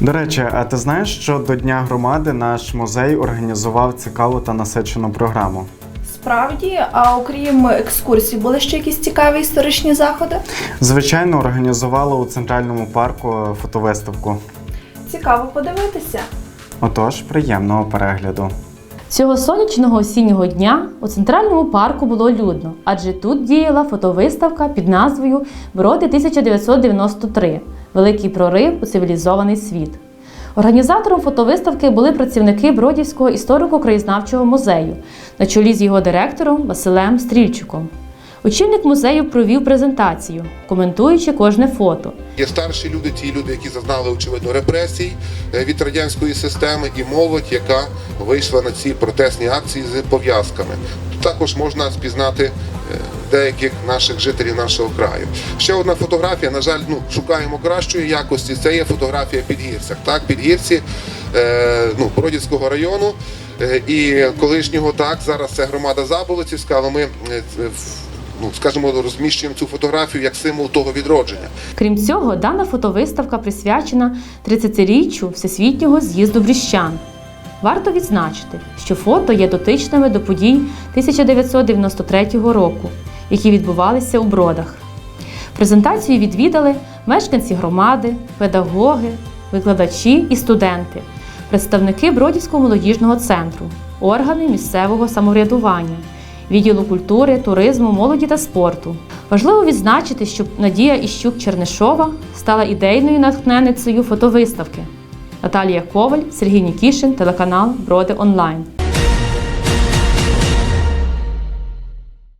До речі, а ти знаєш, що до Дня громади наш музей організував цікаву та насичену програму? Справді, а окрім екскурсій, були ще якісь цікаві історичні заходи? Звичайно, організували у центральному парку фотовиставку. Цікаво подивитися. Отож, приємного перегляду. Цього сонячного осіннього дня у центральному парку було людно, адже тут діяла фотовиставка під назвою Броди 1993 Великий прорив у цивілізований світ. Організатором фотовиставки були працівники Бродівського історико-краєзнавчого музею на чолі з його директором Василем Стрільчуком. Очільник музею провів презентацію, коментуючи кожне фото. Є старші люди, ті люди, які зазнали очевидно репресій е, від радянської системи, і молодь, яка вийшла на ці протестні акції з пов'язками. Тут також можна спізнати е, деяких наших жителів нашого краю. Ще одна фотографія. На жаль, ну шукаємо кращої якості. Це є фотографія підгірцях. Так, підгірці е, ну, Бродівського району. е, І колишнього так зараз це громада Заболоцівська, але ми е, в- ну скажімо, розміщуємо цю фотографію як символ того відродження. Крім цього, дана фотовиставка присвячена 30-річчю Всесвітнього з'їзду бріщан. Варто відзначити, що фото є дотичними до подій 1993 року, які відбувалися у Бродах. Презентацію відвідали мешканці громади, педагоги, викладачі і студенти, представники Бродівського молодіжного центру, органи місцевого самоврядування, відділу культури, туризму, молоді та спорту. Важливо відзначити, що Надія Іщук Чернишова стала ідейною натхненницею фотовиставки. Наталія Коваль, Сергій Нікішин, телеканал Броди Онлайн.